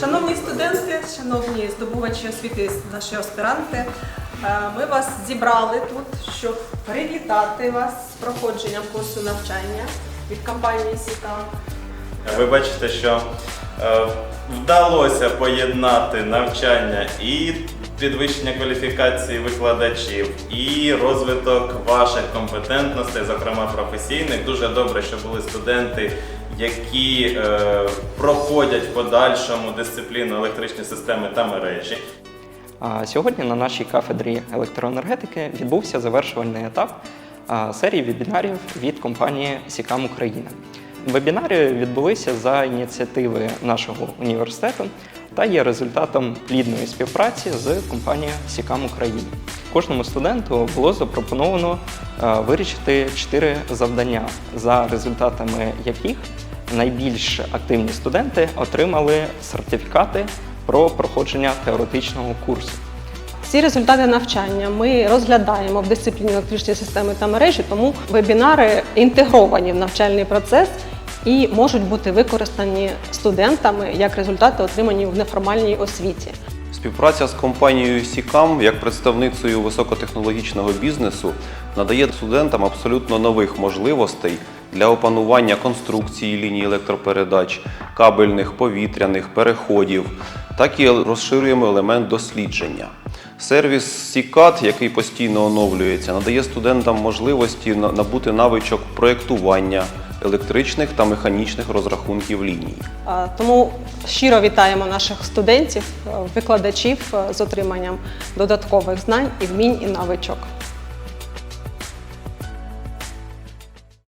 шановні студенти, шановні здобувачі освіти, наші аспіранти. Е, Ми вас зібрали тут, щоб привітати вас з проходженням курсу навчання від компанії Сіта. Ви бачите, що е, вдалося поєднати навчання і підвищення кваліфікації викладачів, і розвиток ваших компетентностей, зокрема професійних. Дуже добре, що були студенти, які е, проходять в подальшому дисципліну електричні системи та мережі. Сьогодні на нашій кафедрі електроенергетики відбувся завершувальний етап серії вебінарів від компанії Сікам Україна. Вебінари відбулися за ініціативи нашого університету та є результатом плідної співпраці з компанією Сікам Україна. Кожному студенту було запропоновано вирішити чотири завдання, за результатами яких найбільш активні студенти отримали сертифікати про проходження теоретичного курсу. Ці результати навчання ми розглядаємо в дисципліні електричні системи та мережі, тому вебінари інтегровані в навчальний процес і можуть бути використані студентами як результати, отримані в неформальній освіті. Співпраця з компанією Сікам як представницею високотехнологічного бізнесу надає студентам абсолютно нових можливостей для опанування конструкції ліній електропередач, кабельних, повітряних, переходів, так і розширюємо елемент дослідження. Сервіс Сікат, який постійно оновлюється, надає студентам можливості набути навичок проєктування електричних та механічних розрахунків ліній. Тому щиро вітаємо наших студентів, викладачів е, з отриманням додаткових знань і вмінь і навичок.